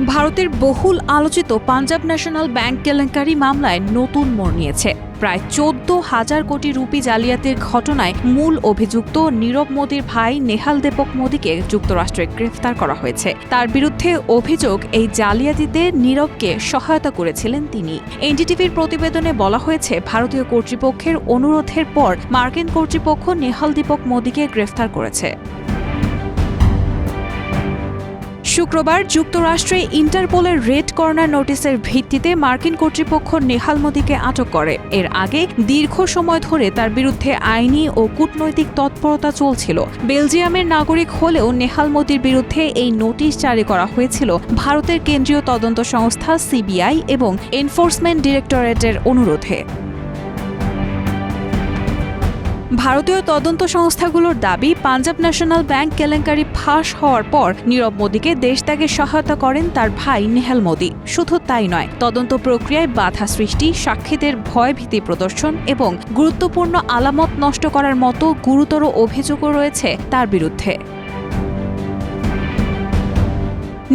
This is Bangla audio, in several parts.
ভারতের বহুল আলোচিত পাঞ্জাব ন্যাশনাল ব্যাংক কেলেঙ্কারি মামলায় নতুন মোড় নিয়েছে। প্রায় চোদ্দ হাজার কোটি রুপি জালিয়াতির ঘটনায় মূল অভিযুক্ত নীরব মোদীর ভাই নেহাল দেবক মোদীকে যুক্তরাষ্ট্রে গ্রেফতার করা হয়েছে। তার বিরুদ্ধে অভিযোগ, এই জালিয়াতিতে নীরবকে সহায়তা করেছিলেন তিনি। এনডিটিভির প্রতিবেদনে বলা হয়েছে, ভারতীয় কর্তৃপক্ষের অনুরোধের পর মার্কিন কর্তৃপক্ষ নেহাল দীপক মোদীকে গ্রেফতার করেছে। শুক্রবার যুক্তরাষ্ট্রে ইন্টারপোলের রেড কর্নার নোটিসের ভিত্তিতে মার্কিন কর্তৃপক্ষ নেহাল মোদীকে আটক করে। এর আগে দীর্ঘ সময় ধরে তার বিরুদ্ধে আইনি ও কূটনৈতিক তৎপরতা চলছিল। বেলজিয়ামের নাগরিক হলেও নেহাল মোদীর বিরুদ্ধে এই নোটিশ জারি করা হয়েছিল ভারতের কেন্দ্রীয় তদন্ত সংস্থা সিবিআই এবং এনফোর্সমেন্ট ডিরেক্টরেটের অনুরোধে। ভারতীয় তদন্ত সংস্থাগুলোর দাবি, পাঞ্জাব ন্যাশনাল ব্যাংক কেলেঙ্কারি ফাঁস হওয়ার পর নীরব মোদীকে দেশ ত্যাগে সহায়তা করেন তার ভাই নেহাল মোদী। শুধু তাই নয়, তদন্ত প্রক্রিয়ায় বাধা সৃষ্টি, সাক্ষীদের ভয়ভীতি প্রদর্শন এবং গুরুত্বপূর্ণ আলামত নষ্ট করার মতো গুরুতর অভিযোগও রয়েছে তার বিরুদ্ধে।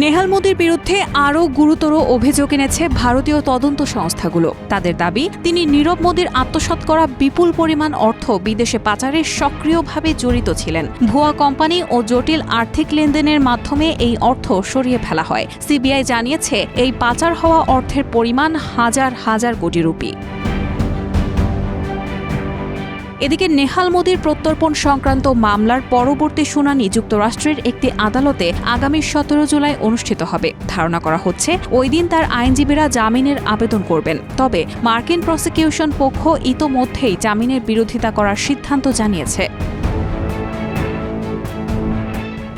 নেহাল মোদীর বিরুদ্ধে আরও গুরুতর অভিযোগ এনেছে ভারতীয় তদন্ত সংস্থাগুলো। তাদের দাবি, তিনি নীরব মোদীর আত্মসাৎ করা বিপুল পরিমাণ অর্থ বিদেশে পাচারে সক্রিয়ভাবে জড়িত ছিলেন। ভুয়া কোম্পানি ও জটিল আর্থিক লেনদেনের মাধ্যমে এই অর্থ সরিয়ে ফেলা হয়। সিবিআই জানিয়েছে, এই পাচার হওয়া অর্থের পরিমাণ হাজার হাজার কোটি রুপি। এদিকে নেহাল মোদির প্রত্যর্পণ সংক্রান্ত মামলার পরবর্তী শুনানি যুক্তরাষ্ট্রের একটি আদালতে আগামী সতেরো জুলাই অনুষ্ঠিত হবে। ধারণা করা হচ্ছে, ওই দিন তার আইনজীবীরা জামিনের আবেদন করবেন। তবে মার্কিন প্রসিকিউশন পক্ষ ইতোমধ্যেই জামিনের বিরোধিতা করার সিদ্ধান্ত জানিয়েছে।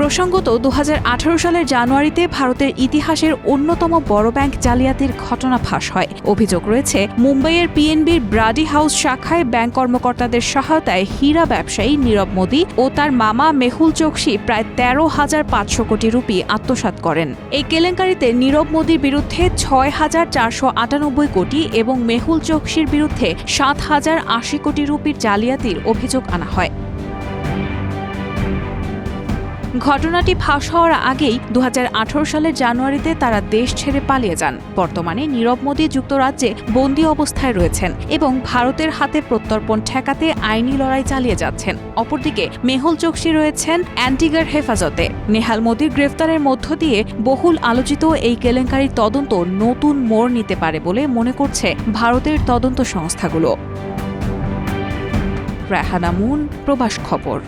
প্রসঙ্গত দু হাজার আঠারো সালের জানুয়ারিতে ভারতের ইতিহাসের অন্যতম বড় ব্যাংক জালিয়াতির ঘটনা ফাঁস হয়। অভিযোগ রয়েছে, মুম্বাইয়ের পিএনবির ব্রাডি হাউস শাখায় ব্যাংক কর্মকর্তাদের সহায়তায় হীরা ব্যবসায়ী নীরব মোদী ও তার মামা মেহুল চোকসি প্রায় তেরো হাজার পাঁচশো কোটি রুপি আত্মসাৎ করেন। এই কেলেঙ্কারিতে নীরব মোদীর বিরুদ্ধে ছয় হাজার চারশো আটানব্বই কোটি এবং মেহুল চোকসির বিরুদ্ধে সাত হাজার আশি কোটি রুপির জালিয়াতির অভিযোগ আনা হয়। ঘটনাটি ফাঁস হওয়ার আগেই দু হাজার আঠারো সালের জানুয়ারিতে তারা দেশ ছেড়ে পালিয়ে যান। বর্তমানে নীরব মোদী যুক্তরাজ্যে বন্দী অবস্থায় রয়েছেন এবং ভারতের হাতে প্রত্যর্পণ ঠেকাতে আইনি লড়াই চালিয়ে যাচ্ছেন। অপরদিকে মেহুল চোকসি রয়েছেন অ্যান্টিগার হেফাজতে। নেহাল মোদীর গ্রেফতারের মধ্য দিয়ে বহুল আলোচিত এই কেলেঙ্কারির তদন্ত নতুন মোড় নিতে পারে বলে মনে করছে ভারতের তদন্ত সংস্থাগুলো। রাহানা মুন, প্রবাস খবর।